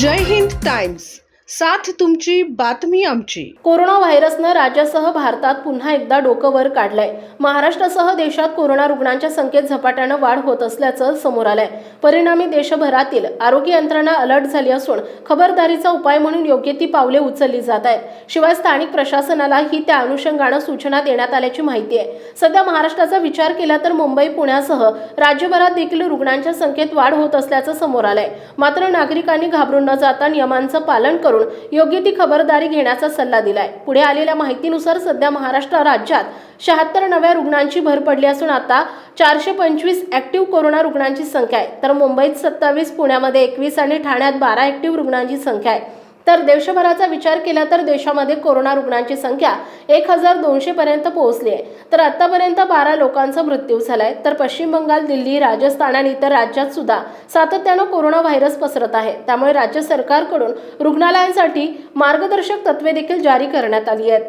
Jai Hind Times. साथ तुमची बातमी आमची. कोरोना व्हायरसनं राज्यासह भारतात पुन्हा एकदा डोकं वर काढलंय. महाराष्ट्रासह देशात कोरोना रुग्णांच्या संख्येत झपाट्यानं वाढ होत असल्याचं समोर आलंय. परिणामी देशभरातील आरोग्य यंत्रणा अलर्ट झाली असून खबरदारीचा उपाय म्हणून योग्य ती पावले उचलली जात आहेत. शिवाय स्थानिक प्रशासनालाही त्या अनुषंगानं सूचना देण्यात आल्याची माहिती आहे. सध्या महाराष्ट्राचा विचार केला तर मुंबई पुण्यासह राज्यभरात देखील रुग्णांच्या संख्येत वाढ होत असल्याचं समोर आलंय. मात्र नागरिकांनी घाबरून न जाता नियमांचं पालन करून योग्य ती खबरदारी घेण्याचा सल्ला दिलाय. पुढे आलेल्या माहितीनुसार सध्या महाराष्ट्र राज्यात शहात्तर नव्या रुग्णांची भर पडली असून आता चारशे पंचवीस ऍक्टिव्ह कोरोना रुग्णांची संख्या आहे. तर मुंबईत सत्तावीस पुण्यामध्ये एकवीस आणि ठाण्यात बारा ऍक्टिव्ह रुग्णांची संख्या आहे. तर देशभराचा विचार केला तर देशामध्ये कोरोना रुग्णांची संख्या एक हजार दोनशे पर्यंत पोहोचली आहे. तर आतापर्यंत बारा लोकांचा मृत्यू झालाय. तर पश्चिम बंगाल दिल्ली राजस्थान आणि इतर राज्यात सुद्धा सातत्यानं कोरोना व्हायरस पसरत आहे. त्यामुळे राज्य सरकारकडून रुग्णालयांसाठी मार्गदर्शक तत्वे देखील जारी करण्यात आली आहेत.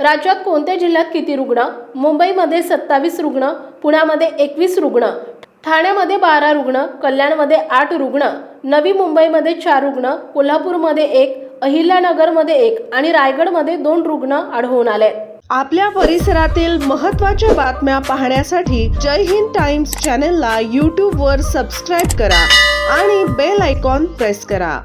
राज्यात कोणत्या जिल्ह्यात किती रुग्ण? मुंबईमध्ये सत्तावीस रुग्ण पुण्यामध्ये एकवीस रुग्ण ठाण्यामध्ये बारा रुग्ण कल्याणमध्ये आठ रुग्ण नवी मुंबईमध्ये चार रुग्ण कोल्हापूरमध्ये एक अहिल्यानगरमध्ये एक आणि रायगडमध्ये दोन रुग्ण आढळून आले. आपल्या परिसरातील महत्त्वाच्या बातम्या पाहण्यासाठी जय हिंद टाइम्स चॅनलला यूट्यूबवर सबस्क्राईब करा आणि बेल आयकॉन प्रेस करा.